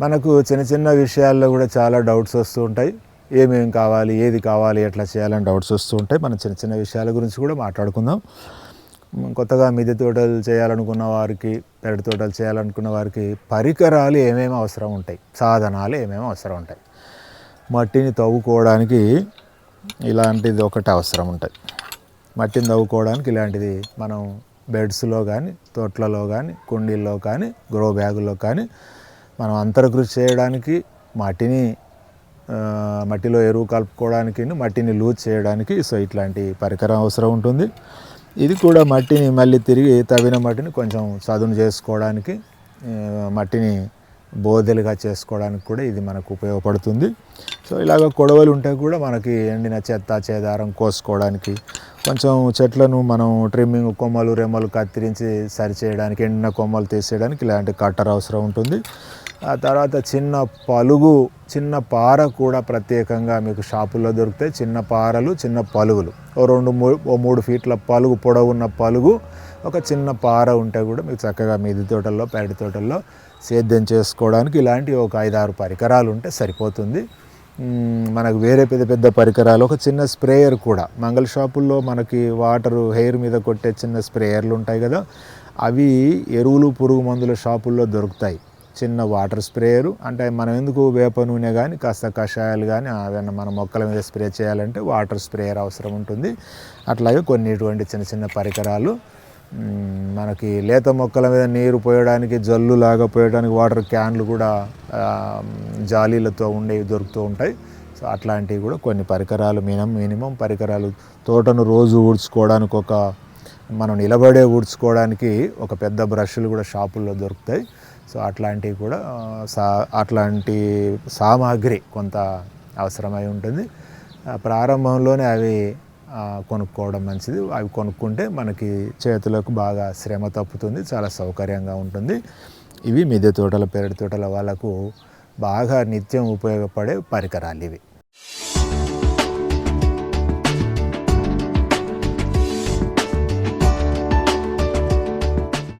మనకు చిన్న చిన్న విషయాల్లో కూడా చాలా డౌట్స్ వస్తూ ఉంటాయి. ఏమేమి కావాలి ఏది కావాలి ఎట్లా చేయాలని డౌట్స్ వస్తూ ఉంటాయి. మనం చిన్న చిన్న విషయాల గురించి కూడా మాట్లాడుకుందాం. కొత్తగా మిద్దె తోటలు చేయాలనుకున్న వారికి పెరటి తోటలు చేయాలనుకున్న వారికి పరికరాలు ఏమేమి అవసరం ఉంటాయి? సాధనాలు ఏమేమి అవసరం ఉంటాయి? మట్టిని తవ్వుకోవడానికి ఇలాంటిది ఒకటి అవసరం ఉంటుంది మట్టిని తవ్వుకోవడానికి ఇలాంటిది మనం బెడ్స్లో కానీ తోటలలో కానీ కుండీల్లో కానీ గ్రో బ్యాగుల్లో కానీ మనం అంతర్కృషి చేయడానికి మట్టిని మట్టిలో ఎరువు కలుపుకోవడానికి మట్టిని లూజ్ చేయడానికి సో ఇట్లాంటి పరికరం అవసరం ఉంటుంది. ఇది కూడా మట్టిని మళ్ళీ తిరిగి తవ్విన మట్టిని కొంచెం చదును చేసుకోవడానికి మట్టిని బోదెలుగా చేసుకోవడానికి కూడా ఇది మనకు ఉపయోగపడుతుంది. సో ఇలాగ కొడవలు ఉంటే కూడా మనకి ఎండిన చెత్త చేదారం కోసుకోవడానికి కొంచెం చెట్లను మనం ట్రిమ్మింగ్ కొమ్మలు రెమ్మలు కత్తిరించి సరిచేయడానికి ఎండిన కొమ్మలు తీసేయడానికి ఇలాంటి కట్టర్ అవసరం ఉంటుంది. ఆ తర్వాత చిన్న పలుగు చిన్న పార కూడా ప్రత్యేకంగా మీకు షాపుల్లో దొరుకుతాయి. చిన్న పారలు చిన్న పలుగులు. ఓ రెండు ఓ మూడు ఫీట్ల పలుగు పొడవున్న పలుగు ఒక చిన్న పార ఉంటే కూడా మీకు చక్కగా మీది తోటల్లో పేడి తోటల్లో సేద్యం చేసుకోవడానికి ఇలాంటి ఒక ఐదారు పరికరాలు ఉంటే సరిపోతుంది. మనకు వేరే పెద్ద పెద్ద పరికరాలు ఒక చిన్న స్ప్రేయర్ కూడా. మంగళ షాపుల్లో మనకి వాటరు హెయిర్ మీద కొట్టే చిన్న స్ప్రేయర్లు ఉంటాయి కదా అవి ఎరువులు పురుగు మందుల షాపుల్లో దొరుకుతాయి. చిన్న వాటర్ స్ప్రేయరు. అంటే మనం ఎందుకు వేప నూనె కానీ కాస్త కషాయాలు కానీ అవన్నీ మన మొక్కల మీద స్ప్రే చేయాలంటే వాటర్ స్ప్రేయర్ అవసరం ఉంటుంది. అట్లాగే కొన్ని ఇటువంటి చిన్న చిన్న పరికరాలు మనకి లేత మొక్కల మీద నీరు పోయడానికి జల్లులాగా పోయడానికి వాటర్ క్యాన్లు కూడా జాలీలతో ఉండేవి దొరుకుతూ ఉంటాయి. సో అట్లాంటివి కూడా కొన్ని పరికరాలు మినిమం మినిమం పరికరాలు. తోటను రోజు ఊడ్చుకోవడానికి ఒక మనం నిలబడే ఊడ్చుకోవడానికి ఒక పెద్ద బ్రష్లు కూడా షాపుల్లో దొరుకుతాయి. సో అట్లాంటివి కూడా సా అట్లాంటి సామాగ్రి కొంత అవసరమై ఉంటుంది. ప్రారంభంలోనే అవి కొనుక్కోవడం మంచిది. అవి కొనుక్కుంటే మనకి చేతులకు బాగా శ్రమ తప్పుతుంది చాలా సౌకర్యంగా ఉంటుంది. ఇవి మిద్దె తోటల పెరటి తోటల వాళ్ళకు బాగా నిత్యం ఉపయోగపడే పరికరాలు ఇవి.